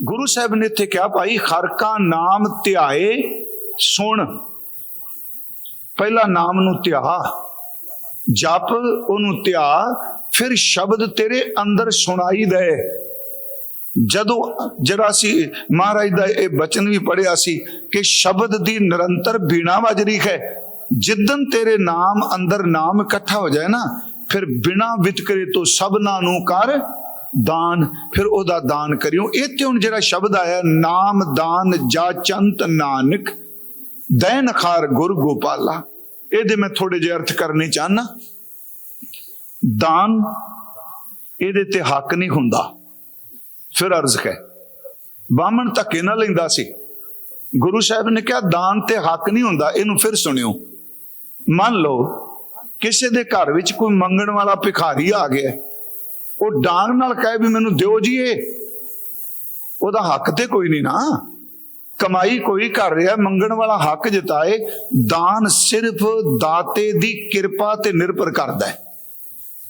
ਗੁਰੂ ਸਾਹਿਬ ਨੇ ਇੱਥੇ ਕਿਹਾ, ਭਾਈ ਹਰ ਨਾਮ ਧਿਆਏ ਸੁਣ। ਪਹਿਲਾ ਨਾਮ ਨੂੰ ਧਿਆ, ਜਪ ਉਹਨੂੰ ਧਿਆ, ਫਿਰ ਸ਼ਬਦ ਤੇਰੇ ਅੰਦਰ ਸੁਣਾਈ ਦੇ। ਜਦੋਂ ਜਿਹੜਾ ਸੀ, ਮਹਾਰਾਜ ਦਾ ਇਹ ਬਚਨ ਵੀ ਪੜਿਆ ਸੀ ਕਿ ਸ਼ਬਦ ਦੀ ਨਿਰੰਤਰ ਬੀਣਾ ਵਜਰੀ ਹੈ। ਜਿੱਦਨ ਤੇਰੇ ਨਾਮ ਅੰਦਰ ਨਾਮ ਇਕੱਠਾ ਹੋ ਜਾਏ ਨਾ, ਫਿਰ ਬਿਨਾ ਵਿਤਕਰੇ ਤੋਂ ਸਭਨਾ ਨੂੰ ਕਰ ਦਾਨ, ਫਿਰ ਉਹਦਾ ਦਾਨ ਕਰਿਓ। ਇੱਥੇ ਹੁਣ ਜਿਹੜਾ ਸ਼ਬਦ ਆਇਆ, ਨਾਮ, ਦਾਨ, ਜਾ, ਚੰਤ, ਨਾਨਕ ਦੈਨ ਖਾਰ ਗੁਰ, ਗੋਪਾਲਾ। ਇਹਦੇ ਮੈਂ ਥੋੜੇ ਜਿਹੇ ਅਰਥ ਕਰਨੇ ਚਾਹਨਾ। ਦਾਨ ਇਹਦੇ ਤੇ ਹੱਕ ਨਹੀਂ ਹੁੰਦਾ। ਫਿਰ ਅਰਜ਼ ਹੈ, ਬਾਹਮਣ ਧੱਕੇ ਨਾ ਲੈਂਦਾ ਸੀ। ਗੁਰੂ ਸਾਹਿਬ ਨੇ ਕਿਹਾ, ਦਾਨ ਤੇ ਹੱਕ ਨਹੀਂ ਹੁੰਦਾ, ਇਹਨੂੰ ਫਿਰ ਸੁਣਿਓ। ਮੰਨ ਲਓ, ਕਿਸੇ ਦੇ ਘਰ ਵਿੱਚ ਕੋਈ ਮੰਗਣ ਵਾਲਾ ਭਿਖਾਰੀ ਆ ਗਿਆ। ਉਹ ਡਾਂਗ ਨਾਲ ਕਹੇ ਵੀ ਮੈਨੂੰ ਦਿਓ ਜੀ ਇਹ। ਉਹਦਾ ਹੱਕ ਤੇ ਕੋਈ ਨਹੀਂ ਨਾ। ਕਮਾਈ ਕੋਈ ਕਰ ਰਿਹਾ, ਮੰਗਣ ਵਾਲਾ ਹੱਕ ਜਤਾਏ, ਦਾਨ ਸਿਰਫ ਦਾਤੇ ਦੀ ਕਿਰਪਾ ਤੇ ਨਿਰਭਰ ਕਰਦਾ ਹੈ।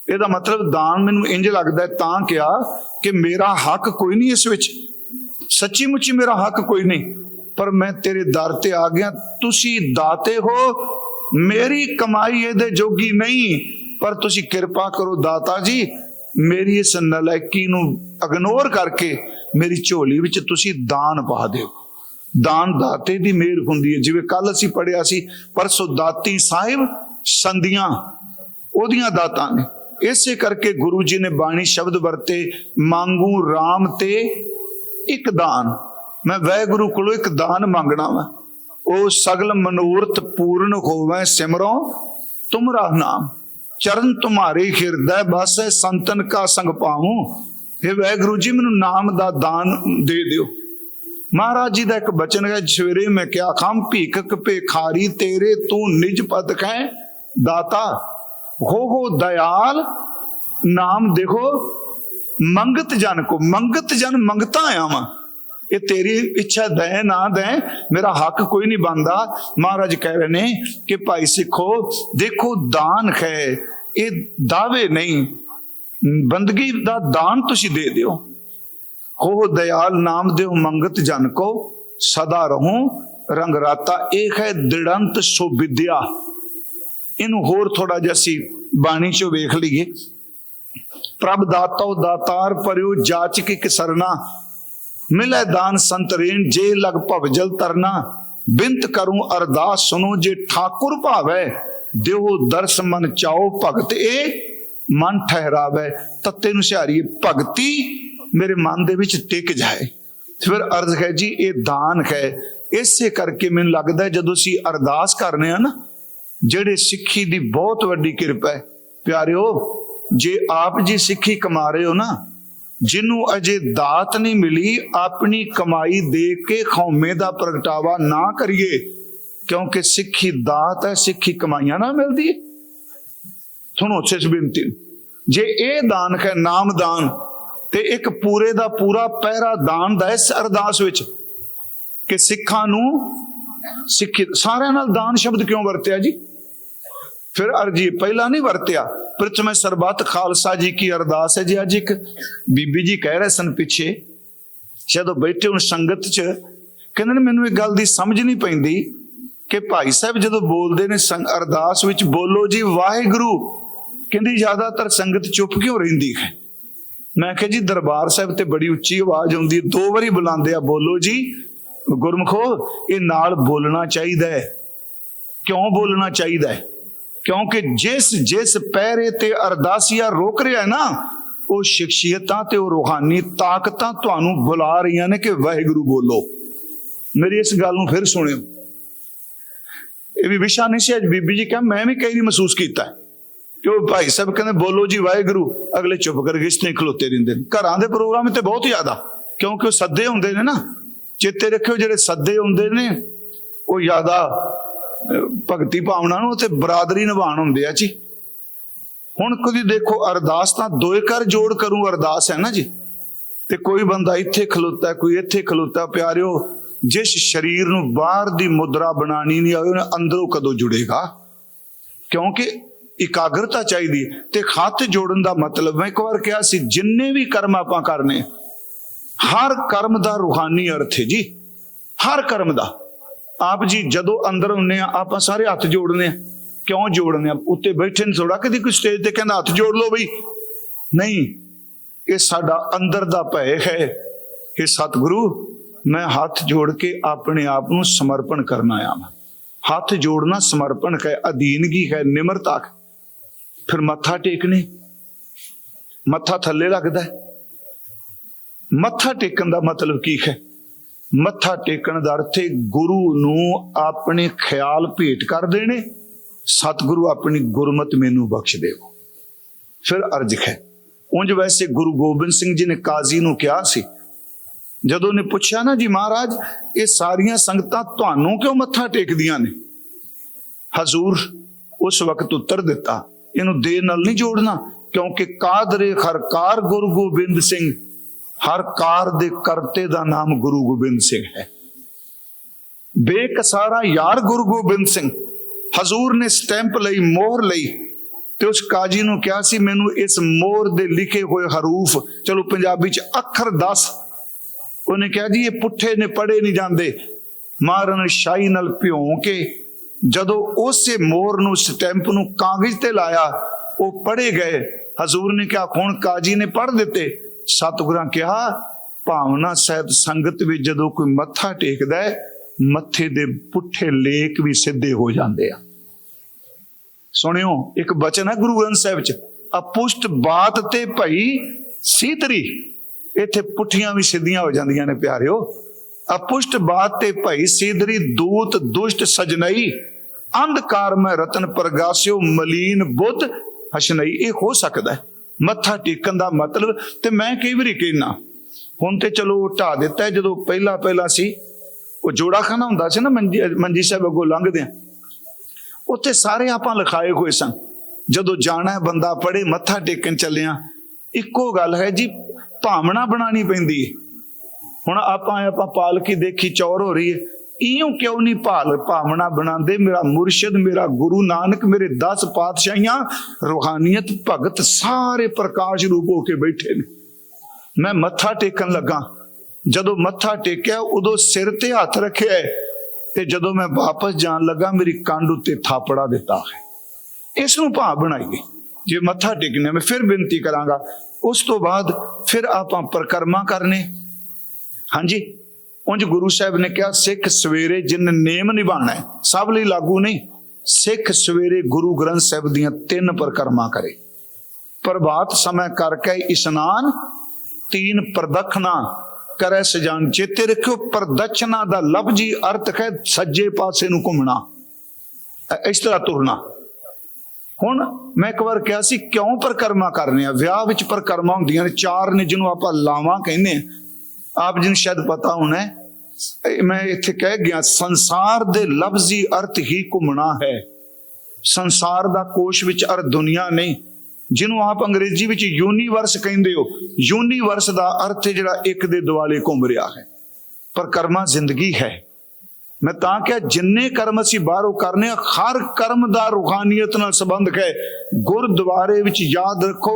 ਇਹਦਾ ਮਤਲਬ ਦਾਨ ਮੈਨੂੰ ਇੰਜ ਲੱਗਦਾ ਤਾਂ ਕਿਹਾ ਕਿ ਮੇਰਾ ਹੱਕ ਕੋਈ ਨਹੀਂ ਇਸ ਵਿੱਚ। ਸੱਚੀ ਮੁੱਚੀ ਮੇਰਾ ਹੱਕ ਕੋਈ ਨਹੀਂ। ਪਰ ਮੈਂ ਤੇਰੇ ਦਰ ਤੇ ਆ ਗਿਆ। ਤੁਸੀਂ ਦਾਤੇ ਹੋ। ਮੇਰੀ ਕਮਾਈ ਇਹਦੇ ਜੋਗੀ ਨਹੀਂ। ਪਰ ਤੁਸੀਂ ਕਿਰਪਾ ਕਰੋ ਦਾਤਾ ਜੀ। ਮੇਰੀ ਇਸ ਨਲਾਇਕੀ ਨੂੰ ਇਗਨੋਰ ਕਰਕੇ ਮੇਰੀ ਝੋਲੀ ਵਿੱਚ ਤੁਸੀਂ ਦਾਨ ਪਾ ਦਿਓ। ਦਾਨ ਦਾਤੇ ਦੀ ਮਿਹਰ ਹੁੰਦੀ ਹੈ। ਜਿਵੇਂ ਕੱਲ ਅਸੀਂ ਪੜਿਆ ਸੀ, ਪਰਸੋ ਦਾਤੀ ਸਾਹਿਬ ਸੰਧੀਆਂ, ਉਹਦੀਆਂ ਦਾਤਾਂ ਨੇ। ਇਸੇ ਕਰਕੇ ਗੁਰੂ ਜੀ ਨੇ ਬਾਣੀ ਸ਼ਬਦ ਵਰਤੇ, ਮੰਗੂ RAM ਤੇ ਇੱਕ ਦਾਨ। ਮੈਂ ਵੈਗੁਰੂ ਕੋਲੋਂ ਇੱਕ ਦਾਨ ਮੰਗਣਾ ਵਾ। ਉਹ ਸਗਲ ਮਨੋਰਥ ਪੂਰਨ ਹੋਵੇ ਸਿਮਰੋ, ਤੁਮਰਾ ਨਾਮ। ਚਰਨ ਤੁਮਾਰੇ ਹਿਰਦੈ ਬਸੈ ਸੰਤਨ ਕਾ ਸੰਗ ਪਾਉ। ਇਹ ਵੈਗੁਰੂ ਜੀ, ਮੈਨੂੰ ਨਾਮ ਦਾ ਦਾਨ ਦੇ ਦਿਓ। ਮਹਾਰਾਜ ਜੀ ਦਾ ਇੱਕ ਬਚਨ ਹੈ, ਸਵੇਰੇ ਮੈਂ ਕਿਹਾ, ਖੰਮ ਭੀਖਕ ਭੇਖਾਰੀ, ਤੇਰੇ ਤੂੰ ਨਿਜ ਪਦ ਖੈ ਦਾਤਾ, ਹੋ ਹੋ ਦਇਆਲ, ਨਾਮ ਦੇਖੋ, ਮੰਗਤ ਜਨ ਕੋ, ਮੰਗਤ ਜਨ ਮੰਗਤਾ ਆਵਾਂ। ਇਹ ਤੇਰੀ ਇੱਛਾ ਦੈ ਨਾ ਦੈ ਮੇਰਾ ਹੱਕ ਕੋਈ ਨਹੀਂ ਬੰਦਾ ਮਹਾਰਾਜ ਕਹਿ ਰਹੇ ਨੇ ਕਿ ਭਾਈ ਸਿੱਖੋ, ਦੇਖੋ ਦਾਨ ਹੈ ਇਹ ਦਾਵੇ ਨਹੀਂ, ਬੰਦਗੀ ਦਾ ਦਾਨ ਤੁਸੀਂ ਦੇ ਦਿਓ। ਹੋ ਦਇਆਲ ਨਾਮ ਦੇਵ ਮੰਗਤ ਜਨ ਕੋ, ਸਦਾ ਰਹੂੰ, ਰੰਗ ਰਾਤਾ ਇੱਕ ਹੈ ਦ੍ਰਿੜੰਤ ਸੋ ਵਿਦਿਆ। ਇਹਨੂੰ ਹੋਰ ਥੋੜਾ ਜਿਹਾ ਅਸੀਂ ਬਾਣੀ ਚੋਂ ਵੇਖ ਲਈਏ। ਪ੍ਰਭ ਦਾਤੋ ਦਾਤਾਰ ਪਰਿਉ ਜਾਚਕ ਇਕ ਸਰਨਾ ਮਿਲੇ ਦਾਨ ਸੰਤਰੇਨ ਜੇ ਲਗ ਭਵ ਜਲ ਤਰਨਾ। ਬਿੰਤ ਕਰੂੰ ਅਰਦਾਸ ਸੁਨੋ ਜੇ ਠਾਕੁਰ ਭਾਵੈ ਦਿਓ ਦਰਸ ਮਨ ਚਾਓ ਭਗਤ ਇਹ ਮਨ ਠਹਿਰਾਵੇ ਤੱਤੇ ਨੂੰ ਸਿਹਾਰੀਏ ਭਗਤੀ ਮੇਰੇ ਮਨ ਦੇ ਵਿੱਚ ਟਿਕ ਜਾਏ। ਫਿਰ ਅਰਜ਼ ਹੈ ਜੀ, ਇਹ ਦਾਨ ਹੈ। ਇਸੇ ਕਰਕੇ ਮੈਨੂੰ ਲੱਗਦਾ ਜਦੋਂ ਅਸੀਂ ਅਰਦਾਸ ਕਰਨੇ ਆ ਨਾ, ਜਿਹੜੇ ਸਿੱਖੀ ਦੀ ਬਹੁਤ ਵੱਡੀ ਕਿਰਪਾ ਹੈ। ਪਿਆਰਿਓ, ਜੇ ਆਪ ਜੀ ਸਿੱਖੀ ਕਮਾ ਰਹੇ ਹੋ ਨਾ ਜਿਹਨੂੰ ਅਜੇ ਦਾਤ ਨਹੀਂ ਮਿਲੀ, ਆਪਣੀ ਕਮਾਈ ਦੇ ਕੇ ਖੌਮੇ ਦਾ ਪ੍ਰਗਟਾਵਾ ਨਾ ਕਰੀਏ ਕਿਉਂਕਿ ਸਿੱਖੀ ਦਾਤ ਹੈ, ਸਿੱਖੀ ਕਮਾਈਆਂ ਨਾਲ ਮਿਲਦੀ ਹੈ। ਸੁਣੋ ਸਿਸ ਬੇਨਤੀ ਜੇ ਇਹ ਦਾਨ ਹੈ, ਨਾਮ ਦਾਨ, ਤੇ ਇੱਕ ਪੂਰੇ ਦਾ ਪੂਰਾ ਪਹਿਰਾ ਦਾਨ ਦਾ ਇਸ ਅਰਦਾਸ ਵਿੱਚ ਕਿ ਸਿੱਖਾਂ ਨੂੰ ਸਿੱਖੀ ਸਾਰਿਆਂ ਨਾਲ ਦਾਨ ਸ਼ਬਦ ਕਿਉਂ ਵਰਤਿਆ ਜੀ? ਫਿਰ ਅਰਜੀ ਪਹਿਲਾਂ ਨਹੀਂ ਵਰਤਿਆ। ਪ੍ਰਥਮੇ ਸਰਬੱਤ ਖਾਲਸਾ ਜੀ ਕੀ ਅਰਦਾਸ ਹੈ ਜੀ ਅੱਜ ਇੱਕ? ਬੀਬੀ ਜੀ ਕਹਿ ਰਹੇ ਸਨ ਪਿੱਛੇ, ਜਦੋਂ ਬੈਠੇ ਹੁਣ ਸੰਗਤ 'ਚ, ਕਹਿੰਦੇ ਨੇ ਮੈਨੂੰ ਇੱਕ ਗੱਲ ਦੀ ਸਮਝ ਨਹੀਂ ਪੈਂਦੀ ਕਿ ਭਾਈ ਸਾਹਿਬ ਜਦੋਂ ਬੋਲਦੇ ਨੇ ਸੰਗ- ਅਰਦਾਸ ਵਿੱਚ ਬੋਲੋ ਜੀ, ਵਾਹਿਗੁਰੂ, ਕਹਿੰਦੀ ਜ਼ਿਆਦਾਤਰ ਸੰਗਤ ਚੁੱਪ ਕਿਉਂ ਰਹਿੰਦੀ ਹੈ? ਮੈਂ ਕਿਹਾ ਜੀ, ਦਰਬਾਰ ਸਾਹਿਬ ਤੇ ਬੜੀ ਉੱਚੀ ਆਵਾਜ਼ ਆਉਂਦੀ ਹੈ, ਦੋ ਵਾਰੀ ਬੁਲਾਉਂਦੇ ਆ, ਬੋਲੋ ਜੀ, ਗੁਰਮਖੋ, ਇਹ ਨਾਲ ਬੋਲਣਾ ਚਾਹੀਦਾ ਹੈ। ਕਿਉਂ ਬੋਲਣਾ ਚਾਹੀਦਾ ਹੈ? ਕਿਉਂਕਿ ਜਿਸ ਜਿਸ ਪਹਿਰੇ ਤੇ ਅਰਦਾਸੀਆ ਰੋਕ ਰਿਹਾ ਹੈ ਨਾ, ਉਹ ਸ਼ਖਸੀਅਤਾਂ ਤੇ ਉਹ ਰੂਹਾਨੀ ਤਾਕਤਾਂ ਤੁਹਾਨੂੰ ਬੁਲਾ ਰਹੀਆਂ ਨੇ ਕਿ ਵਾਹਿਗੁਰੂ ਬੋਲੋ। ਮੇਰੀ ਇਸ ਗੱਲ ਨੂੰ ਫਿਰ ਸੁਣਿਓ। ਇਹ ਵੀ ਵਿਸ਼ਾ ਨਹੀਂ ਸੀ ਅੱਜ ਬੀਬੀ ਜੀ ਕਹਿੰਦਾ ਮੈਂ ਵੀ ਕਈ ਵਾਰੀ ਮਹਿਸੂਸ ਕੀਤਾ ਕਿ ਉਹ ਭਾਈ ਸਾਹਿਬ ਕਹਿੰਦੇ, ਬੋਲੋ ਜੀ ਵਾਹਿਗੁਰੂ, ਅਗਲੇ ਚੁੱਪ ਕਰ ਗਏ ਨੇ ਖਲੋਤੇ ਰਹਿੰਦੇ ਨੇ। ਘਰਾਂ ਦੇ ਪ੍ਰੋਗਰਾਮ ਤੇ ਬਹੁਤ ਜ਼ਿਆਦਾ, ਕਿਉਂਕਿ ਉਹ ਸੱਦੇ ਹੁੰਦੇ ਨੇ ਨਾ। ਚੇਤੇ ਰੱਖਿਓ, ਜਿਹੜੇ ਸੱਦੇ ਹੁੰਦੇ ਨੇ, ਉਹ ਜ਼ਿਆਦਾ ਭਗਤੀ ਭਾਵਨਾ ਨੂੰ ਤੇ ਬਰਾਦਰੀ ਨਿਭਾਣ ਹੁੰਦੇ ਆ ਜੀ। ਹੁਣ ਕਦੀ ਦੇਖੋ, ਅਰਦਾਸ ਤਾਂ ਦੋਏ ਕਰ ਜੋੜ ਕਰੂ, ਅਰਦਾਸ ਹੈ ਨਾ ਜੀ। ਤੇ ਕੋਈ ਬੰਦਾ ਇੱਥੇ ਖਲੋਤਾ, ਕੋਈ ਇੱਥੇ ਖਲੋਤਾ, ਪਿਆਰਿਓ ਜਿਸ ਸਰੀਰ ਨੂੰ ਬਾਹਰ ਦੀ ਮੁਦਰਾ ਬਣਾਣੀ ਨਹੀਂ ਆਵੇ ਉਹਨੇ ਅੰਦਰੋਂ ਕਦੋਂ ਜੁੜੇਗਾ? ਕਿਉਂਕਿ ਇਕਾਗਰਤਾ ਚਾਹੀਦੀ ਤੇ ਹੱਥ ਜੋੜਨ ਦਾ ਮਤਲਬ ਮੈਂ ਇੱਕ ਵਾਰ ਕਿਹਾ ਸੀ, ਜਿੰਨੇ ਵੀ ਕਰਮ ਆਪਾਂ ਕਰਨੇ, ਹਰ ਕਰਮ ਦਾ ਰੂਹਾਨੀ ਅਰਥ ਹੈ ਜੀ। ਹਰ ਕਰਮ ਦਾ। ਆਪ ਜੀ ਜਦੋਂ ਅੰਦਰ ਹੁੰਨੇ ਆ, ਆਪਾਂ ਸਾਰੇ ਹੱਥ ਜੋੜਨੇ ਆ। ਕਿਉਂ ਜੋੜਨੇ ਆ? ਉੱਤੇ ਬੈਠੇ ਨੇ ਥੋੜਾ ਕਦੀ ਕੋਈ ਸਟੇਜ ਤੇ ਕਹਿੰਦਾ ਹੱਥ ਜੋੜ ਲਓ ਬਈ। ਨਹੀਂ, ਇਹ ਸਾਡਾ ਅੰਦਰ ਦਾ ਭੈ ਹੈ। ਇਹ ਸਤਿਗੁਰੂ ਮੈਂ ਹੱਥ ਜੋੜ ਕੇ ਆਪਣੇ ਆਪ ਨੂੰ ਸਮਰਪਣ ਕਰਨ ਆਇਆ ਹਾਂ ਹੱਥ ਜੋੜਨਾ ਸਮਰਪਣ ਹੈ ਅਧੀਨਗੀ ਹੈ ਨਿਮਰਤਾ ਹੈ ਫਿਰ ਮੱਥਾ ਟੇਕਨੇ ਮੱਥਾ ਥੱਲੇ ਲੱਗਦਾ ਹੈ। ਮੱਥਾ ਟੇਕਣ ਦਾ ਮਤਲਬ ਕੀ ਹੈ ਮੱਥਾ ਟੇਕਣ ਦਾ ਅਰਥ ਹੈ, ਗੁਰੂ ਨੂੰ ਆਪਣੇ ਖਿਆਲ ਭੇਟ ਕਰ ਦੇਣੇ। ਸਤਿਗੁਰੂ ਆਪਣੀ ਗੁਰਮਤ ਮੈਨੂੰ ਬਖਸ਼ ਦੇਵੋ। ਫਿਰ ਅਰਜ ਹੈ ਉਂਝ ਵੈਸੇ ਗੁਰੂ ਗੋਬਿੰਦ ਸਿੰਘ ਜੀ ਨੇ ਕਾਜ਼ੀ ਨੂੰ ਕਿਹਾ ਸੀ ਜਦੋਂ ਨੇ ਪੁੱਛਿਆ ਨਾ ਜੀ ਮਹਾਰਾਜ, ਇਹ ਸਾਰੀਆਂ ਸੰਗਤਾਂ ਤੁਹਾਨੂੰ ਕਿਉਂ ਮੱਥਾ ਟੇਕਦੀਆਂ ਨੇ? ਹਜ਼ੂਰ ਉਸ ਵਕਤ ਉੱਤਰ ਦਿੱਤਾ, ਇਹਨੂੰ ਦੇ ਨਾਲ ਨਹੀਂ ਜੋੜਨਾ, ਕਿਉਂਕਿ ਕਾਦਰੇ ਖਰਕਾਰ ਗੁਰੂ ਗੋਬਿੰਦ ਸਿੰਘ ਹਰ ਕਾਰ ਦੇ ਕਰਤੇ ਦਾ ਨਾਮ ਗੁਰੂ ਗੋਬਿੰਦ ਸਿੰਘ ਹੈ। ਬੇਕਸਾਰਾ ਯਾਰ ਗੁਰੂ ਗੋਬਿੰਦ ਸਿੰਘ, ਹਜ਼ੂਰ ਨੇ ਸਟੈਂਪ ਲਈ, ਮੋਹਰ ਲਈ, ਤੇ ਉਸ ਕਾਜੀ ਨੂੰ ਕਿਹਾ ਸੀ, ਮੈਨੂੰ ਇਸ ਮੋਹਰ ਦੇ ਲਿਖੇ ਹੋਏ ਹਰੂਫ, ਚਲੋ ਪੰਜਾਬੀ ਚ ਅੱਖਰ ਦੱਸ ਉਹਨੇ ਕਿਹਾ ਜੀ, ਇਹ ਪੁੱਠੇ ਨੇ ਪੜੇ ਨਹੀਂ ਜਾਂਦੇ। ਮਾਰਨ ਸ਼ਾਹੀ ਨਾਲ ਭਿਉਂ ਕੇ ਜਦੋਂ ਉਸੇ ਮੋਰ ਨੂੰ, ਸਟੈਂਪ ਨੂੰ ਕਾਗਜ਼ ਤੇ ਲਾਇਆ, ਉਹ ਪੜੇ ਗਏ। ਹਜ਼ੂਰ ਨੇ ਕਿਹਾ, ਹੁਣ ਕਾਜੀ ਨੇ ਪੜ ਦਿੱਤੇ। ਸਤਿਗੁਰਾਂ ਕਿਹਾ, ਭਾਵਨਾ ਸਹਿਤ ਸੰਗਤ ਵਿੱਚ ਜਦੋਂ ਕੋਈ ਮੱਥਾ ਟੇਕਦਾ ਹੈ, ਮੱਥੇ ਦੇ ਪੁੱਠੇ ਲੇਖ ਵੀ ਸਿੱਧੇ ਹੋ ਜਾਂਦੇ ਆ। ਸੁਣਿਓ, ਇੱਕ ਬਚਨ ਹੈ ਗੁਰੂ ਗ੍ਰੰਥ ਸਾਹਿਬ ਚ, ਅਪੁਸ਼ਟ ਬਾਤ ਤੇ ਭਈ ਸੀਤਰੀ। ਇੱਥੇ ਪੁੱਠੀਆਂ ਵੀ ਸਿੱਧੀਆਂ ਹੋ ਜਾਂਦੀਆਂ ਨੇ ਪਿਆਰਿਓ। ਅਪੁਸ਼ਟ ਬਾਤ ਤੇ ਭਈ ਸੀਦਰੀ ਦੂਤ ਦੁਸ਼ਟ ਸਜਨਈ, ਅੰਧਕਾਰ ਮੈਂ ਰਤਨ ਪ੍ਰਗਾਸਿਓ ਮਲੀਨ ਬੁੱਧ ਹਸ਼ਨਈ। ਇਹ ਹੋ ਸਕਦਾ ਹੈ। ਮੱਥਾ ਟੇਕਣ ਦਾ ਮਤਲਬ ਤੇ ਮੈਂ ਕਈ ਵਾਰੀ ਕਹਿਣਾ ਹੁਣ ਤੇ ਚਲੋ ਢਾ ਦਿੱਤਾ ਜਦੋਂ ਪਹਿਲਾ ਪਹਿਲਾ ਸੀ। ਉਹ ਜੋੜਾ ਖਾਨਾ ਹੁੰਦਾ ਸੀ ਨਾ ਮੰਜੀ ਮੰਜੀ ਸਾਹਿਬ ਅੱਗੋਂ ਲੰਘਦੇ ਆ ਉੱਥੇ ਸਾਰੇ ਆਪਾਂ ਲਿਖਾਏ ਹੋਏ ਸਨ। ਜਦੋਂ ਜਾਣਾ ਬੰਦਾ ਪੜੇ ਮੱਥਾ ਟੇਕਣ ਚੱਲਿਆ ਇੱਕੋ ਗੱਲ ਹੈ ਜੀ ਭਾਵਨਾ ਬਣਾਣੀ ਪੈਂਦੀ ਹੈ। ਹੁਣ ਆਪਾਂ ਆਪਾਂ ਪਾਲਕੀ ਦੇਖੀ ਚੌਰ ਹੋ ਰਹੀ ਹੈ। ਇਉਂ ਕਿਉਂ ਨਹੀਂ ਭਾਲ ਭਾਵਨਾ ਬਣਾਉਂਦੇ? ਮੇਰਾ ਮੁਰਸ਼ਿਦ ਮੇਰਾ ਗੁਰੂ ਨਾਨਕ ਮੇਰੇ 10 ਪਾਤਸ਼ਾਹੀਆਂ ਰੂਹਾਨੀਅਤ ਭਗਤ ਸਾਰੇ ਪ੍ਰਕਾਸ਼ ਰੂਪ ਹੋ ਕੇ ਬੈਠੇ ਨੇ। ਮੈਂ ਮੱਥਾ ਟੇਕਣ ਲੱਗਾ। ਜਦੋਂ ਮੱਥਾ ਟੇਕਿਆ ਉਦੋਂ ਸਿਰ ਤੇ ਹੱਥ ਰੱਖਿਆ ਹੈ, ਤੇ ਜਦੋਂ ਮੈਂ ਵਾਪਸ ਜਾਣ ਲੱਗਾ ਮੇਰੀ ਕੰਡ ਉੱਤੇ ਥਾਪੜਾ ਦਿੱਤਾ ਹੈ। ਇਸ ਨੂੰ ਭਾਵ ਬਣਾਈਏ। ਜੇ ਮੱਥਾ ਟੇਕਣਾ ਮੈਂ ਫਿਰ ਬੇਨਤੀ ਕਰਾਂਗਾ ਉਸ ਤੋਂ ਬਾਅਦ ਫਿਰ ਆਪਾਂ ਪ੍ਰਕਰਮਾ ਕਰਨੇ। ਹਾਂਜੀ? ਉਂਝ ਗੁਰੂ ਸਾਹਿਬ ਨੇ ਕਿਹਾ, ਸਿੱਖ ਸਵੇਰੇ ਜਿਨ ਨੇਮ ਨਿਭਾਣਾ ਹੈ, ਸਭ ਲਈ ਲਾਗੂ ਨਹੀਂ। ਸਿੱਖ ਸਵੇਰੇ ਗੁਰੂ ਗ੍ਰੰਥ ਸਾਹਿਬ ਦੀਆਂ ਤਿੰਨ ਪ੍ਰਕਰਮਾ ਕਰੇ। ਪ੍ਰਭਾਤ ਸਮੇਂ ਕਰਕੇ ਇਸ਼ਨਾਨ, ਤੀਨ ਪ੍ਰਦਖਣਾ, ਕਰੈ ਸਜਾਨ ਚੇਤੇ ਰੱਖਿਓ ਪ੍ਰਦక్షਣਾ ਦਾ ਲਫ਼ਜ਼ੀ ਅਰਥ ਹੈ ਸੱਜੇ ਪਾਸੇ ਨੂੰ ਘੁੰਮਣਾ। ਇਸ ਤਰ੍ਹਾਂ ਤੁਰਨਾ। ਹੁਣ ਮੈਂ ਇੱਕ ਵਾਰ ਕਿਹਾ ਸੀ, ਕਿਉਂ ਪ੍ਰਕਰਮਾ ਕਰਨੇ ਆ? ਵਿਆਹ ਵਿੱਚ ਪ੍ਰਕਰਮਾ ਹੁੰਦੀਆਂ ਨੇ, ਚਾਰ ਨੇ ਜਿਹਨੂੰ ਆਪਾਂ ਲਾਵਾਂ ਕਹਿੰਦੇ ਆ। ਆਪ ਜੀ ਨੂੰ ਸ਼ਾਇਦ ਪਤਾ ਹੋਣਾ ਮੈਂ ਇੱਥੇ ਕਹਿ ਗਿਆ, ਸੰਸਾਰ ਦੇ ਲਫ਼ਜ਼ੀ ਅਰਥ ਹੀ ਘੁੰਮਣਾ ਹੈ। ਸੰਸਾਰ ਦਾ ਕੋਸ਼ ਵਿੱਚ ਅਰ ਦੁਨੀਆ ਨਹੀਂ। ਜਿਹਨੂੰ ਆਪ ਅੰਗਰੇਜ਼ੀ ਵਿੱਚ ਯੂਨੀਵਰਸ ਕਹਿੰਦੇ ਹੋ ਯੂਨੀਵਰਸ ਦਾ ਅਰਥ ਜਿਹੜਾ ਇੱਕ ਦੇ ਦੁਆਲੇ ਘੁੰਮ ਰਿਹਾ ਹੈ। ਪਰ ਕਰਮਾ ਜ਼ਿੰਦਗੀ ਹੈ। ਮੈਂ ਤਾਂ ਕਿਹਾ ਜਿੰਨੇ ਕਰਮ ਅਸੀਂ ਬਾਹਰੋਂ ਕਰਨੇ ਆ, ਹਰ ਕਰਮ ਦਾ ਰੂਹਾਨੀਅਤ ਨਾਲ ਸੰਬੰਧ ਹੈ। ਗੁਰਦੁਆਰੇ ਵਿੱਚ ਯਾਦ ਰੱਖੋ,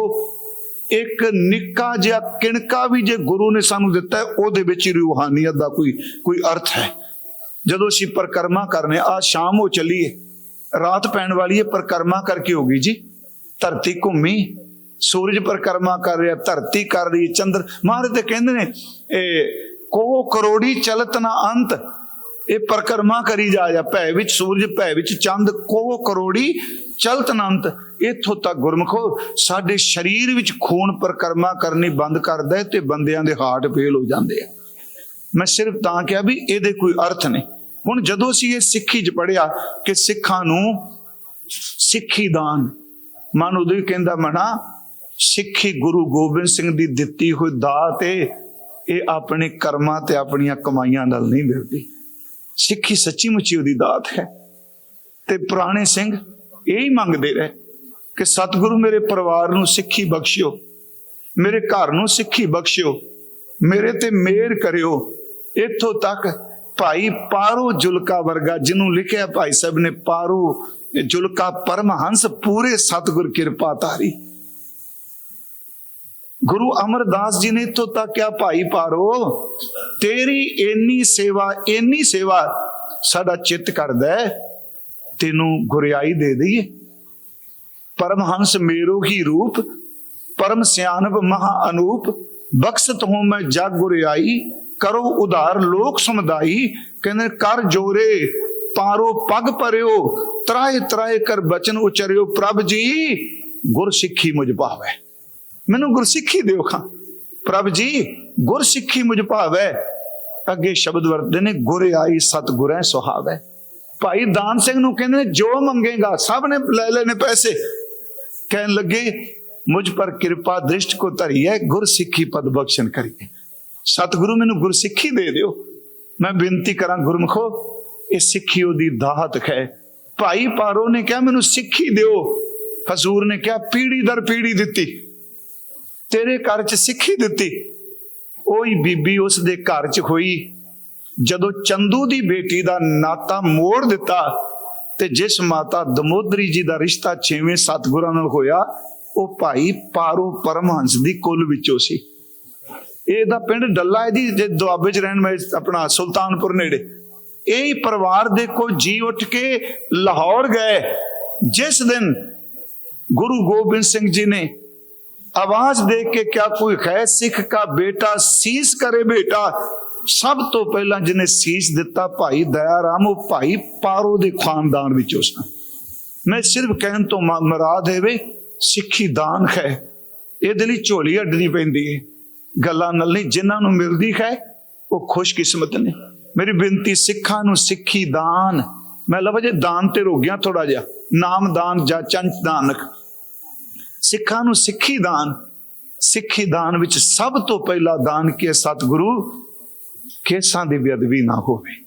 ਇੱਕ ਨਿੱਕਾ ਜਿਹਾ ਕਿਣਕਾ ਵੀ ਜੇ ਗੁਰੂ ਨੇ ਸਾਨੂੰ ਦਿੱਤਾ ਉਹਦੇ ਵਿੱਚ ਰੂਹਾਨੀਅਤ ਦਾ ਕੋਈ ਕੋਈ ਅਰਥ ਹੈ। ਜਦੋਂ ਅਸੀਂ ਪਰਕਰਮਾ ਕਰਨੇ ਆ ਸ਼ਾਮ ਹੋ ਚੱਲੀਏ ਰਾਤ ਪੈਣ ਵਾਲੀ ਹੈ ਪਰਕਰਮਾ ਕਰਕੇ ਹੋਗੀ ਜੀ। ਧਰਤੀ ਘੁੰਮੀ, ਸੂਰਜ ਪਰਕਰਮਾ ਕਰ ਰਿਹਾ, ਧਰਤੀ ਕਰ ਰਹੀ ਚੰਦਰ। ਮਹਾਰਾਜ ਤੇ ਕਹਿੰਦੇ ਨੇ, ਇਹ ਕੋ ਕਰੋੜੀ ਚਲਤ ਨਾ ਅੰਤ ਇਹ ਪਰਕਰਮਾ ਕਰੀ ਜਾ ਜਾ, ਭੈ ਵਿੱਚ ਸੂਰਜ, ਭੈ ਵਿੱਚ ਚੰਦ ਕੋ ਕਰੋੜੀ, ਚਲਤ ਨਾ ਅੰਤ ਇੱਥੋਂ ਤੱਕ ਗੁਰਮਖੋ, ਸਾਡੇ ਸਰੀਰ ਵਿੱਚ ਖੂਨ ਪਰਕਰਮਾ ਕਰਨੀ ਬੰਦ ਕਰਦਾ ਹੈ ਤੇ ਬੰਦਿਆਂ ਦੇ ਹਾਰਟ ਫੇਲ ਹੋ ਜਾਂਦੇ ਆ। ਮੈਂ ਸਿਰਫ ਤਾਂ ਕਿਹਾ ਵੀ ਇਹਦੇ ਕੋਈ ਅਰਥ ਨਹੀਂ। ਹੁਣ ਜਦੋਂ ਅਸੀਂ ਇਹ ਸਿੱਖੀ ਚ ਪੜਿਆ ਕਿ ਸਿੱਖਾਂ ਨੂੰ ਸਿੱਖੀ ਦਾਨ, ਮਨ ਉਦੋਂ ਹੀ ਕਹਿੰਦਾ ਮਨਾ, ਸਿੱਖੀ ਗੁਰੂ ਗੋਬਿੰਦ ਸਿੰਘ ਦੀ ਦਿੱਤੀ ਹੋਈ ਦਾਤ ਏ, ਇਹ ਆਪਣੇ ਕਰਮਾਂ ਤੇ ਆਪਣੀਆਂ ਕਮਾਈਆਂ ਨਾਲ ਨਹੀਂ ਮਿਲਦੀ। ਸਿੱਖੀ ਸੱਚੀ ਮੁੱਚੀ ਉਹਦੀ ਦਾਤ ਹੈ। ਤੇ ਪੁਰਾਣੇ ਸਿੰਘ ਇਹ ਹੀ ਮੰਗਦੇ ਰਹੇ ਕਿ ਸਤਿਗੁਰੂ ਮੇਰੇ ਪਰਿਵਾਰ ਨੂੰ ਸਿੱਖੀ ਬਖਸ਼ਿਓ, ਮੇਰੇ ਘਰ ਨੂੰ ਸਿੱਖੀ ਬਖਸ਼ਿਓ, ਮੇਰੇ ਤੇ ਮਿਹਰ ਕਰਿਓ। ਇੱਥੋਂ ਤੱਕ ਭਾਈ ਪਾਰੋ ਜੁਲਕਾ ਵਰਗਾ ਜਿਹਨੂੰ ਲਿਖਿਆ ਭਾਈ ਸਾਹਿਬ ਨੇ, ਪਾਰੋ ਜੁਲਕਾ ਪਰਮਹੰਸ ਪੂਰੇ ਸਤਿਗੁਰ ਕਿਰਪਾ ਧਾਰੀ। ਗੁਰੂ ਅਮਰਦਾਸ ਜੀ ਨੇ ਇੱਥੋਂ ਤੱਕ ਕਿਹਾ, ਭਾਈ ਪਾਰੋ, ਤੇਰੀ ਇੰਨੀ ਸੇਵਾ ਇੰਨੀ ਸੇਵਾ ਸਾਡਾ ਚਿੱਤ ਕਰਦਾ ਤੈਨੂੰ ਗੁਰਿਆਈ ਦੇ ਦਈਏ। ਪਰਮਹੰਸ ਮੇਰੂ ਹੀ ਰੂਪ, ਪਰਮ ਸਿਆਨਪ ਮਹਾ ਅਨੂਪ, ਬਖਸ਼ਤ ਹੂੰ ਮੈਂ ਜਗ ਗੁਰਿਆਈ, ਕਰੋ ਉਧਾਰ ਲੋਕ ਸਮਦਾਈ, ਕਹਿੰਦੇ ਕਰ ਜੋਰੇ, ਪਾਰੋ ਪਗ ਪਰਿਓ ਤਰਾਏ ਤਰਾਏ ਕਰ ਬਚਨ ਉਚਰਿਓ, ਪ੍ਰਭ ਜੀ ਗੁਰ ਸਿੱਖੀ ਮੁਝ ਭਾਵੈ। ਮੈਨੂੰ ਗੁਰਸਿੱਖੀ ਦਿਓ ਖਾਂ। ਪ੍ਰਭ ਜੀ, ਗੁਰਸਿੱਖੀ ਮੁਝ ਭਾਵੈ। ਅੱਗੇ ਸ਼ਬਦ ਵਰਤਦੇ ਨੇ, ਗੁਰ ਆਈ ਸਤਿਗੁਰੈ ਸੁਹਾਵੈ। ਭਾਈ ਦਾਨ ਸਿੰਘ ਨੂੰ ਕਹਿੰਦੇ ਨੇ, ਜੋ ਮੰਗੇਗਾ, ਸਭ ਨੇ ਲੈ ਲੈਣੇ ਪੈਸੇ। ਕਹਿਣ ਲੱਗੇ, ਮੁਝ ਪਰ ਕਿਰਪਾ ਦ੍ਰਿਸ਼ਟ ਕੋ ਧਰੀਐ, ਗੁਰਸਿੱਖੀ ਪਦ ਬਖਸ਼ਣ ਕਰੀਏ ਸਤਿਗੁਰੂ ਮੈਨੂੰ ਗੁਰਸਿੱਖੀ ਦੇ ਦਿਓ। ਮੈਂ ਬੇਨਤੀ ਕਰਾਂ, ਗੁਰਮਖੋ, ਇਹ ਸਿੱਖੀ ਉਹਦੀ ਦਾਹਤ ਹੈ ਭਾਈ ਪਾਰੋ ਨੇ ਕਿਹਾ, ਮੈਨੂੰ ਸਿੱਖੀ ਦਿਓ। ਹਜ਼ੂਰ ਨੇ ਕਿਹਾ, ਪੀੜੀ ਦਰ ਪੀੜੀ ਦਿੱਤੀ। ਤੇਰੇ ਘਰ 'ਚ ਸਿੱਖੀ ਦਿੱਤੀ। ਉਹੀ ਬੀਬੀ ਉਸ ਦੇ ਘਰ 'ਚ ਹੋਈ। ਜਦੋਂ ਚੰਦੂ ਦੀ ਬੇਟੀ ਦਾ ਨਾਤਾ ਮੋੜ ਦਿੱਤਾ ਤੇ ਜਿਸ ਮਾਤਾ ਦਮੋਦਰੀ ਜੀ ਦਾ ਰਿਸ਼ਤਾ ਛੇਵੇਂ ਸਤਗੁਰਾਂ ਨਾਲ ਹੋਇਆ, ਉਹ ਭਾਈ ਪਾਰੋ ਪਰਮਹੰਸ ਦੀ ਕੁੱਲ ਵਿੱਚੋਂ ਸੀ। ਇਹਦਾ ਪਿੰਡ ਡੱਲਾ ਇਹਦੀ ਜੇ ਦੁਆਬੇ 'ਚ ਰਹਿਣ ਮੈਂ ਆਪਣਾ ਸੁਲਤਾਨਪੁਰ ਨੇੜੇ। ਇਹ ਹੀ ਪਰਿਵਾਰ ਦੇ ਕੋ ਜੀ ਉੱਠ ਕੇ ਲਾਹੌਰ ਗਏ। ਜਿਸ ਦਿਨ ਗੁਰੂ ਗੋਬਿੰਦ ਸਿੰਘ ਜੀ ਨੇ आवाज दे के क्या कोई है सिख का बेटा ਸੀਸ ਕਰੇ ਬੇਟਾ ਸਭ ਤੋਂ ਪਹਿਲਾਂ ਜਿਹਨੇ ਸੀਸ ਦਿੱਤਾ ਭਾਈ ਦਇਆ ਰਾਮ ਉਹ ਭਾਈ ਪਾਰੋ ਦੇ ਖਾਨਦਾਨ ਵਿੱਚੋਂ ਸਨ ਮੈਂ ਸਿਰਫ ਕਹਿਣ ਤੋਂ ਮ- ਮੁਰਾਦ ਹੈ ਵੇ ਸਿੱਖੀ ਦਾਨ ਹੈ ਇਹਦੇ ਲਈ ਝੋਲੀ ਅੱਡਣੀ ਪੈਂਦੀ ਹੈ ਗੱਲਾਂ ਨਾਲ ਨਹੀਂ ਜਿਨ੍ਹਾਂ ਨੂੰ ਮਿਲਦੀ ਹੈ ਉਹ ਖੁਸ਼ਕਿਸਮਤ ਨੇ ਮੇਰੀ ਬੇਨਤੀ ਸਿੱਖਾਂ ਨੂੰ ਸਿੱਖੀ ਦਾਨ ਮੈਂ ਲਵਾਂ ਜੇ ਦਾਨ ਤੇ ਰੋ ਗਿਆ ਥੋੜਾ ਜਿਹਾ ਨਾਮ ਦਾਨ ਜਾਂ ਚੰਚ ਦਾਨਕ ਸਿੱਖਾਂ ਨੂੰ ਸਿੱਖੀ ਦਾਨ ਸਿੱਖੀ ਦਾਨ ਵਿੱਚ ਸਭ ਤੋਂ ਪਹਿਲਾ ਦਾਨ ਕੀ ਸਤਿਗੁਰੂ? ਕੇਸਾਂ ਦੀ ਬੇਅਦਬੀ ਨਾ ਹੋਵੇ।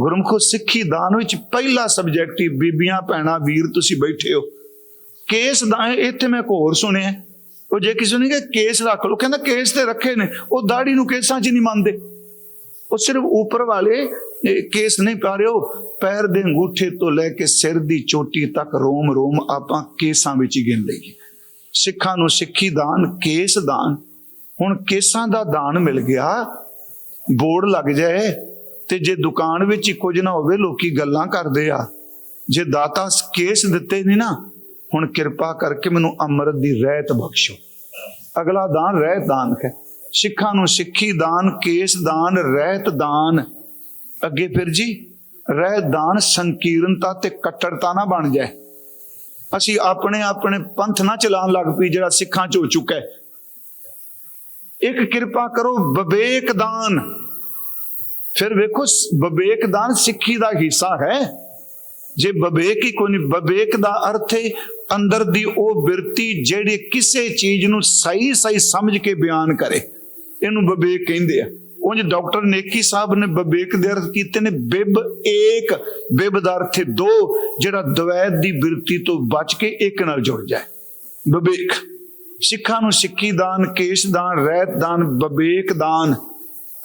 ਗੁਰਮਖੋ, ਸਿੱਖੀ ਦਾਨ ਵਿੱਚ ਪਹਿਲਾ ਸਬਜੈਕਟ ਹੀ ਬੀਬੀਆਂ, ਭੈਣਾਂ, ਵੀਰ ਤੁਸੀਂ ਬੈਠੇ ਹੋ। ਕੇਸ ਦਾ ਇੱਥੇ ਮੈਂ ਇੱਕ ਹੋਰ ਸੁਣਿਆ। ਉਹ ਜੇ ਕਿਸੇ ਨੇ ਕਿਹਾ ਕੇਸ ਰੱਖ ਲਓ ਕਹਿੰਦਾ ਕੇਸ ਤੇ ਰੱਖੇ ਨੇ, ਉਹ ਦਾੜੀ ਨੂੰ ਕੇਸਾਂ 'ਚ ਨਹੀਂ ਮੰਨਦੇ। ਉਹ ਸਿਰਫ ਉੱਪਰ ਵਾਲੇ ਕੇਸ ਨਹੀਂ ਪਾ ਰਹੇ ਹੋ ਪੈਰ ਦੇ ਅੰਗੂਠੇ ਤੋਂ ਲੈ ਕੇ ਸਿਰ ਦੀ ਚੋਟੀ ਤੱਕ ਰੋਮ ਰੋਮ ਆਪਾਂ ਕੇਸਾਂ ਵਿੱਚ ਹੀ ਗਿਣ ਲਈਏ। ਸਿੱਖਾਂ ਨੂੰ ਸਿੱਖੀ ਦਾਨ, ਕੇਸ ਦਾਨ। ਹੁਣ ਕੇਸਾਂ ਦਾ ਦਾਨ ਮਿਲ ਗਿਆ, ਬੋਰਡ ਲੱਗ ਜਾਏ ਤੇ ਜੇ ਦੁਕਾਨ ਵਿੱਚ ਹੀ ਕੁਝ ਨਾ ਹੋਵੇ, ਲੋਕੀ ਗੱਲਾਂ ਕਰਦੇ ਆ। ਜੇ ਦਾਤਾ ਕੇਸ ਦਿੱਤੇ ਨਹੀਂ ਨਾ, ਹੁਣ ਕਿਰਪਾ ਕਰਕੇ ਮੈਨੂੰ ਅੰਮ੍ਰਿਤ ਦੀ ਰਹਿਤ ਬਖਸ਼ੋ। ਅਗਲਾ ਦਾਨ ਰਹਿਤ ਦਾਨ ਹੈ। ਸਿੱਖਾਂ ਨੂੰ ਸਿੱਖੀ ਦਾਨ, ਕੇਸ ਦਾਨ, ਰਹਿਤ ਦਾਨ। ਅੱਗੇ ਫਿਰ ਜੀ ਰਹਿਤ ਦਾਨ ਸੰਕੀਰਨਤਾ ਤੇ ਕੱਟੜਤਾ ਨਾ ਬਣ ਜਾਏ। ਅਸੀਂ ਆਪਣੇ ਆਪਣੇ ਪੰਥ ਨਾ ਚਲਾਉਣ ਲੱਗ ਪਈ, ਜਿਹੜਾ ਸਿੱਖਾਂ ਚ ਹੋ ਚੁੱਕਾ ਹੈ। ਇੱਕ ਕਿਰਪਾ ਕਰੋ, ਵਿਵੇਕ ਦਾਨ। ਫਿਰ ਵੇਖੋ, ਸ- ਵਿਵੇਕ ਦਾਨ ਸਿੱਖੀ ਦਾ ਹਿੱਸਾ ਹੈ। ਜੇ ਵਿਵੇਕ ਹੀ ਕੋਈ ਨਹੀਂ, ਵਿਵੇਕ ਦਾ ਅਰਥ ਹੈ, ਅੰਦਰ ਦੀ ਉਹ ਬਿਰਤੀ ਜਿਹੜੀ ਕਿਸੇ ਚੀਜ਼ ਨੂੰ ਸਹੀ ਸਹੀ ਸਮਝ ਕੇ ਬਿਆਨ ਕਰੇ। ਇਹਨੂੰ ਵਿਵੇਕ ਕਹਿੰਦੇ ਆ। ਉਂਝ ਡਾਕਟਰ ਨੇਕੀ ਸਾਹਿਬ ਨੇ ਵਿਵੇਕ ਦੇ ਅਰਥ ਕੀਤੇ ਨੇ, ਬਿਬ ਏਕ, ਬਿਬ ਦਾ ਅਰਥ ਦੋ, ਜਿਹੜਾ ਦਵੈਤ ਦੀ ਬਿਰਤੀ ਤੋਂ ਬਚ ਕੇ ਇੱਕ ਨਾਲ ਜੁੜ ਜਾਏ। ਵਿਵੇਕ ਸਿੱਖਾਂ ਨੂੰ ਸਿੱਖੀ ਦਾਨ, ਕੇਸ਼ ਦਾਨ, ਰਹਿਤ ਦਾਨ ਵਿਵੇਕ ਦਾਨ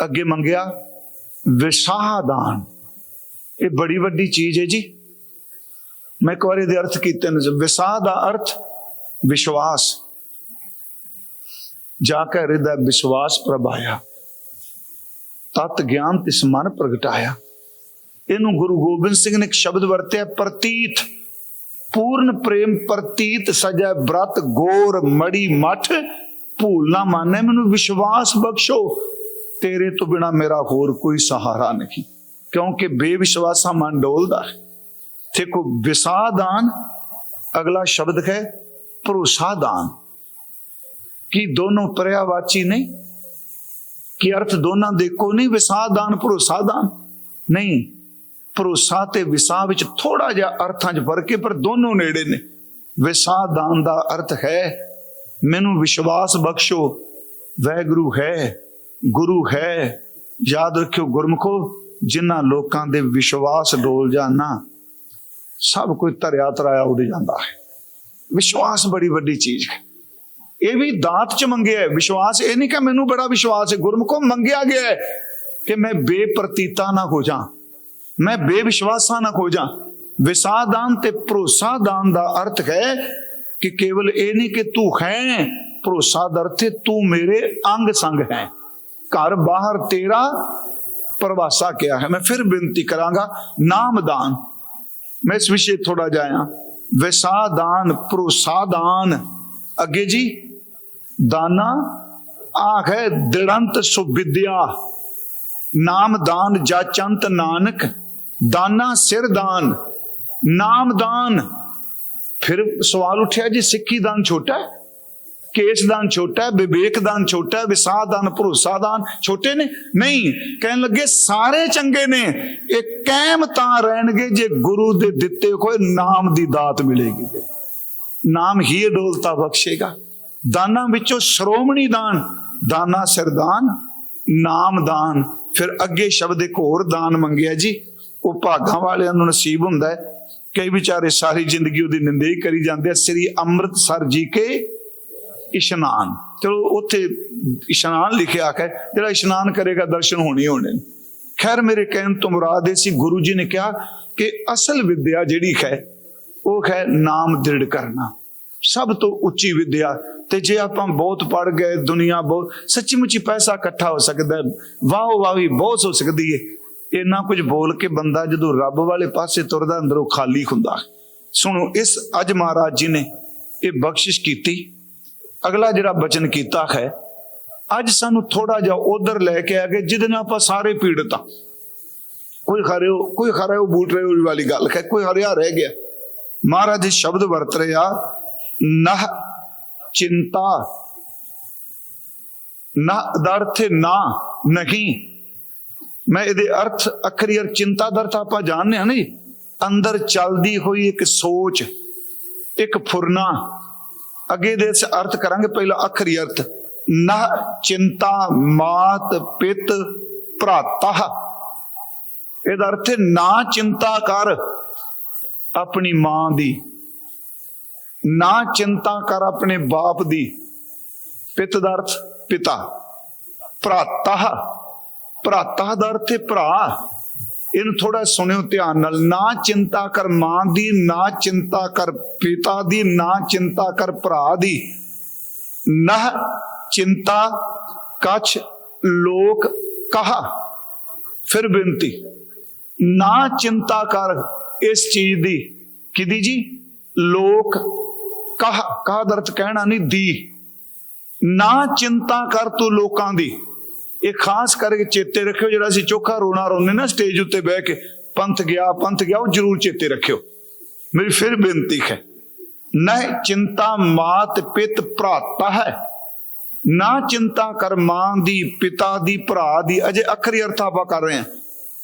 ਅੱਗੇ ਮੰਗਿਆ, ਵਿਸਾਹ ਦਾਨ। ਇਹ ਬੜੀ ਵੱਡੀ ਚੀਜ਼ ਹੈ ਜੀ। ਮੈਂ ਇੱਕ ਵਾਰ ਇਹਦੇ ਅਰਥ ਕੀਤੇ ਨੇ, ਵਿਸਾਹ ਦਾ ਅਰਥ ਵਿਸ਼ਵਾਸ। ਜਾ ਕੇ ਹਿਰਦਾ ਵਿਸ਼ਵਾਸ ਪ੍ਰਭਾਇਆ। ਤਤ ਗਿਆਨ ਤਿਸ ਮਨ ਪ੍ਰਗਟਾਇਆ। ਇਹਨੂੰ ਗੁਰੂ ਗੋਬਿੰਦ ਸਿੰਘ ਨੇ ਇੱਕ ਸ਼ਬਦ ਵਰਤਿਆ, ਪ੍ਰਤੀਤ। ਪੂਰਨ ਪ੍ਰੇਮ ਪ੍ਰਤੀਤ ਸਜੈ ਬ੍ਰਤ ਗੋਰ ਮੜੀ ਮਠ। ਭੂਲ ਨਾ ਮਾਨੇ, ਮੈਨੂੰ ਵਿਸ਼ਵਾਸ ਬਖਸ਼ੋ। ਤੇਰੇ ਤੋਂ ਬਿਨਾ ਮੇਰਾ ਹੋਰ ਕੋਈ ਸਹਾਰਾ ਨਹੀਂ, ਕਿਉਂਕਿ ਬੇਵਿਸ਼ਵਾਸਾ ਮਨ ਡੋਲਦਾ ਹੈ। ਤੇ ਦੇਖੋ, ਵਿਸਾਦਾਨ, ਅਗਲਾ ਸ਼ਬਦ ਹੈ ਭਰੋਸਾ ਦਾਨ ਕੀ ਦੋਨੋਂ ਪਰਿਆਵਾਚੀ ਨਹੀਂ? ਕਿ ਅਰਥ ਦੋਨਾਂ ਦੇ ਕੋ ਨਹੀਂ ਵਿਸਾਦਾਨ ਭਰੋਸਾ, ਦਾਨ? ਨਹੀਂ। ਭਰੋਸਾ ਤੇ ਵਿਸਾਹ ਵਿੱਚ ਥੋੜਾ ਜਿਹਾ ਅਰਥਾਂ 'ਚ ਫ਼ਰਕ ਹੈ, ਪਰ ਦੋਨੋਂ ਨੇੜੇ ਨੇ। ਵਿਸਾਦਾਨ ਦਾ ਅਰਥ ਹੈ, ਮੈਨੂੰ ਵਿਸ਼ਵਾਸ ਬਖਸ਼ੋ, ਵੈਗੁਰੂ ਹੈ, ਗੁਰੂ ਹੈ। ਯਾਦ ਰੱਖਿਓ ਗੁਰਮਖੋ, ਜਿਨ੍ਹਾਂ ਲੋਕਾਂ ਦੇ ਵਿਸ਼ਵਾਸ ਡੋਲ ਜਾਣਾ, ਸਭ ਕੁਝ ਧਰਿਆ ਤਰਾਇਆ ਉੱਡ ਜਾਂਦਾ ਹੈ। ਵਿਸ਼ਵਾਸ ਬੜੀ ਵੱਡੀ ਚੀਜ਼ ਹੈ। ਇਹ ਵੀ ਦਾਤ ਚ ਮੰਗਿਆ ਹੈ, ਵਿਸ਼ਵਾਸ, ਇਹ ਨਹੀਂ ਕਿ ਮੈਨੂੰ ਬੜਾ ਵਿਸ਼ਵਾਸ ਹੈ, ਗੁਰਮੁਖੋਂ ਮੰਗਿਆ ਗਿਆ ਹੈ ਕਿ ਮੈਂ ਬੇਪ੍ਰਤੀਤਾ ਨਾ ਹੋ ਜਾ, ਮੈਂ ਬੇਵਿਸ਼ਵਾਸਾ ਨਾ ਹੋ ਜਾ। ਵਿਸਾਦਾਨ ਤੇ ਭਰੋਸਾ ਦਾਨ ਦਾ ਅਰਥ ਹੈ ਕਿ ਕੇਵਲ ਇਹ ਨਹੀਂ ਕਿ ਤੂੰ ਹੈ ਭਰੋਸਾ ਦਰਥੇ ਤੂੰ ਮੇਰੇ ਅੰਗ ਸੰਗ ਹੈ। ਘਰ ਬਾਹਰ ਤੇਰਾ ਪ੍ਰਵਾਸਾ ਕਿਹਾ ਹੈ? ਮੈਂ ਫਿਰ ਬੇਨਤੀ ਕਰਾਂਗਾ, ਨਾਮਦਾਨ। ਮੈਂ ਇਸ ਵਿਸ਼ੇ ਥੋੜਾ ਜਾਇਆ ਵਿਸਾਦਾਨ, ਭਰੋਸਾਦਾਨ। ਅੱਗੇ ਜੀ ਦਾਨਾ ਆਖ ਦਿੜੰਤ ਸੁਵਿਦਿਆ ਨਾਮਦਾਨ ਜਾਚੰਤ ਨਾਨਕ, ਦਾਨਾ ਸਿਰਦਾਨ ਨਾਮਦਾਨ ਫਿਰ ਸਵਾਲ ਉੱਠਿਆ ਜੀ, ਸਿੱਖੀ ਦਾਨ ਛੋਟਾ ਹੈ? ਕੇਸ ਦਾਨ ਛੋਟਾ ਹੈ? ਵਿਵੇਕ ਦਾਨ ਛੋਟਾ ਹੈ? ਵਿਸਾਹ ਦਾਨ, ਭਰੋਸਾ ਦਾਨ ਛੋਟੇ ਨੇ? ਨਹੀਂ, ਕਹਿਣ ਲੱਗੇ ਸਾਰੇ ਚੰਗੇ ਨੇ। ਇਹ ਕਾਇਮ ਤਾਂ ਰਹਿਣਗੇ ਜੇ ਗੁਰੂ ਦੇ ਦਿੱਤੇ ਕੋਈ ਨਾਮ ਦੀ ਦਾਤ ਮਿਲੇਗੀ। ਨਾਮ ਹੀ ਅਡੋਲਤਾ ਬਖਸ਼ੇਗਾ। ਦਾਨਾਂ ਵਿੱਚੋਂ ਸ਼੍ਰੋਮਣੀ ਦਾਨ, ਦਾਨਾ ਸਰਦਾਨ ਨਾਮ ਦਾਨ, ਫਿਰ ਅੱਗੇ ਸ਼ਬਦ ਇੱਕ ਹੋਰ ਦਾਨ ਮੰਗਿਆ ਜੀ। ਉਹ ਭਾਗਾਂ ਵਾਲਿਆਂ ਨੂੰ ਨਸੀਬ ਹੁੰਦਾ ਹੈ। ਕਈ ਵਿਚਾਰੇ ਸਾਰੀ ਜ਼ਿੰਦਗੀ ਉਹਦੀ ਨਿੰਦੇ ਹੀ ਕਰੀ ਜਾਂਦੇ ਆ, ਸ੍ਰੀ ਅੰਮ੍ਰਿਤਸਰ ਜੀ ਕੇ ਇਸ਼ਨਾਨ। ਚਲੋ ਉੱਥੇ ਇਸ਼ਨਾਨ ਲਿਖਿਆ ਹੈ, ਜਿਹੜਾ ਇਸ਼ਨਾਨ ਕਰੇਗਾ ਦਰਸ਼ਨ ਹੋਣੇ ਹੋਣੇ ਖੈਰ ਮੇਰੇ ਕਹਿਣ ਤੋਂ ਮੁਰਾਦ ਇਹ ਸੀ, ਗੁਰੂ ਜੀ ਨੇ ਕਿਹਾ ਕਿ ਅਸਲ ਵਿਦਿਆ ਜਿਹੜੀ ਹੈ, ਉਹ ਹੈ ਨਾਮ ਦ੍ਰਿੜ ਕਰਨਾ। ਸਭ ਤੋਂ ਉੱਚੀ ਵਿਦਿਆ ਤੇ ਜੇ ਆਪਾਂ ਬਹੁਤ ਪੜ ਗਏ, ਦੁਨੀਆ ਬਹੁਤ ਸੱਚੀ ਮੁੱਚੀ ਪੈਸਾ ਇਕੱਠਾ ਹੋ ਸਕਦਾ ਹੈ। ਵਾਹ ਵਾਹ ਵੀ ਬਹੁਤ ਹੋ ਸਕਦੀ ਹੈ। ਇੰਨਾ ਕੁਝ ਬੋਲ ਕੇ ਬੰਦਾ ਜਦੋਂ ਰੱਬ ਵਾਲੇ ਪਾਸੇ ਤੁਰਦਾ, ਅੰਦਰੋਂ ਖਾਲੀ ਹੁੰਦਾ ਸੁਣੋ, ਇਸ ਅੱਜ ਮਹਾਰਾਜ ਜੀ ਨੇ ਇਹ ਬਖਸ਼ਿਸ਼ ਕੀਤੀ। ਅਗਲਾ ਜਿਹੜਾ ਬਚਨ ਕੀਤਾ ਹੈ, ਅੱਜ ਸਾਨੂੰ ਥੋੜਾ ਜਿਹਾ ਉਧਰ ਲੈ ਕੇ ਆ ਕੇ, ਜਿਹਦੇ ਨਾਲ ਆਪਾਂ ਸਾਰੇ ਪੀੜਤ ਆ ਕੋਈ ਹਰਿਓ ਕੋਈ ਹਰਿਓ ਬੂਟ ਰਹੇ ਵਾਲੀ ਗੱਲ ਹੈ, ਕੋਈ ਹਰਿਆ ਰਹਿ ਗਿਆ। ਮਹਾਰਾਜ ਜੀ ਸ਼ਬਦ ਵਰਤ ਰਿਹਾ ਨਹ ਚਿੰਤਾ। ਨਾ ਦਾ ਅਰਥ ਹੈ ਨਾ ਨਹੀਂ। ਮੈਂ ਇਹਦੇ ਅਰਥ, ਅਖਰੀ ਅਰ ਚਿੰਤਾ ਦਾ ਅਰਥ ਆਪਾਂ ਜਾਣਦੇ ਹਾਂ ਨਾ ਅੰਦਰ ਚੱਲਦੀ ਹੋਈ ਇੱਕ ਸੋਚ, ਇੱਕ ਫੁਰਨਾ। ਅੱਗੇ ਦੇ ਇਸ ਅਰਥ ਕਰਾਂਗੇ, ਪਹਿਲਾ ਅਖਰੀ ਅਰਥ। ਨਾ ਚਿੰਤਾ, ਮਾਤ, ਪਿਤ, ਭਰਾਤਾ। ਇਹਦਾ ਅਰਥ ਨਾ ਚਿੰਤਾ ਕਰ ਆਪਣੀ ਮਾਂ ਦੀ। ਨਾ ਚਿੰਤਾ ਕਰ ਆਪਣੇ ਬਾਪ ਦੀ। ਪਿਤ ਦਾ ਅਰਥ ਪਿਤਾ। ਭਰਾਤਾ। ਭਰਾਤਾ ਦਾ ਅਰਥ ਹੈ ਭਰਾ। ਇਹਨੂੰ ਥੋੜਾ ਸੁਣਿਓ ਧਿਆਨ ਨਾਲ। ਨਾ ਚਿੰਤਾ ਕਰ ਮਾਂ ਦੀ, ਨਾ ਚਿੰਤਾ ਕਰ ਪਿਤਾ ਦੀ, ਨਾ ਚਿੰਤਾ ਕਰ ਭਰਾ ਦੀ। ਨਾ ਚਿੰਤਾ ਕਛ ਲੋਕ ਕਹਾ। ਫਿਰ ਬੇਨਤੀ। ਨਾ ਚਿੰਤਾ ਕਰ ਇਸ ਚੀਜ਼ ਦੀ। ਕਿਦੀ ਜੀ? ਲੋਕ ਕਹ ਕਹ ਦਾ ਕਹਿਣਾ ਨਹੀਂ, ਦੀ। ਨਾ ਚਿੰਤਾ ਕਰ ਤੂੰ ਲੋਕਾਂ ਦੀ। ਇਹ ਖਾਸ ਕਰਕੇ ਚੇਤੇ ਰੱਖਿਓ, ਜਿਹੜਾ ਅਸੀਂ ਚੋਖਾ ਰੋਣਾ ਰੋਨੇ ਨਾ ਸਟੇਜ ਉੱਤੇ ਬਹਿ ਕੇ, ਪੰਥ ਗਿਆ ਪੰਥ ਗਿਆ, ਉਹ ਜਰੂਰ ਚੇਤੇ ਰੱਖਿਓ। ਮੇਰੀ ਫਿਰ ਬੇਨਤੀ ਹੈ ਨਹਿ ਚਿੰਤਾ ਮਾਤ ਪਿਤ ਭਰਾਤਾ ਹੈ। ਨਾ ਚਿੰਤਾ ਕਰ ਮਾਂ ਦੀ, ਪਿਤਾ ਦੀ, ਭਰਾ ਦੀ, ਅਜੇ ਅਖਰੀ ਅਰਥ ਆਪਾਂ ਕਰ ਰਹੇ ਹਾਂ।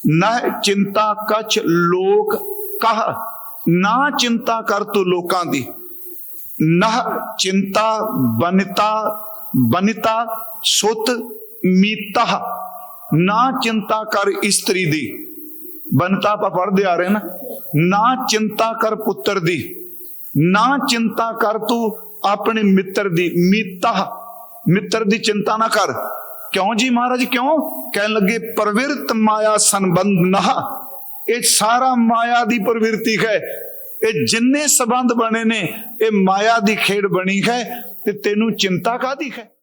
ਨਾ ਚਿੰਤਾ ਕਛ ਲੋਕ ਕਹ, ਨਾ ਚਿੰਤਾ ਕਰ ਤੂੰ ਲੋਕਾਂ ਦੀ। ਨਾ ਚਿੰਤਾ ਬਨਿਤਾ ਬਨਿਤਾ ਸੁਤ ਮੀਤਾ ਨਾ ਚਿੰਤਾ ਕਰ ਇਸਤਰੀ ਦੀ। ਬਨਤਾ ਆਪਾਂ ਪੜ੍ਹਦੇ ਆ ਰਹੇ ਨਾ। ਨਾ ਚਿੰਤਾ ਕਰ ਪੁੱਤਰ ਦੀ। ਨਾ ਚਿੰਤਾ ਕਰ ਤੂੰ ਆਪਣੇ ਮਿੱਤਰ ਦੀ। ਮੀਤਾ ਮਿੱਤਰ ਦੀ ਚਿੰਤਾ ਨਾ ਕਰ। ਕਿਉਂ ਜੀ ਮਹਾਰਾਜ, ਕਿਉਂ? ਕਹਿਣ ਲੱਗੇ, ਪ੍ਰਵਿਰਤ ਮਾਇਆ ਸੰਬੰਧ ਨਾ ਇਹ ਸਾਰਾ ਮਾਇਆ ਦੀ ਪ੍ਰਵਿਰਤੀ ਹੈ। ਇਹ ਜਿੰਨੇ ਸਬੰਧ ਬਣੇ ਨੇ, ਇਹ ਮਾਇਆ ਦੀ ਖੇਡ ਬਣੀ ਹੈ ਤੇ ਤੈਨੂੰ ਚਿੰਤਾ ਕਾਦੀ ਹੈ?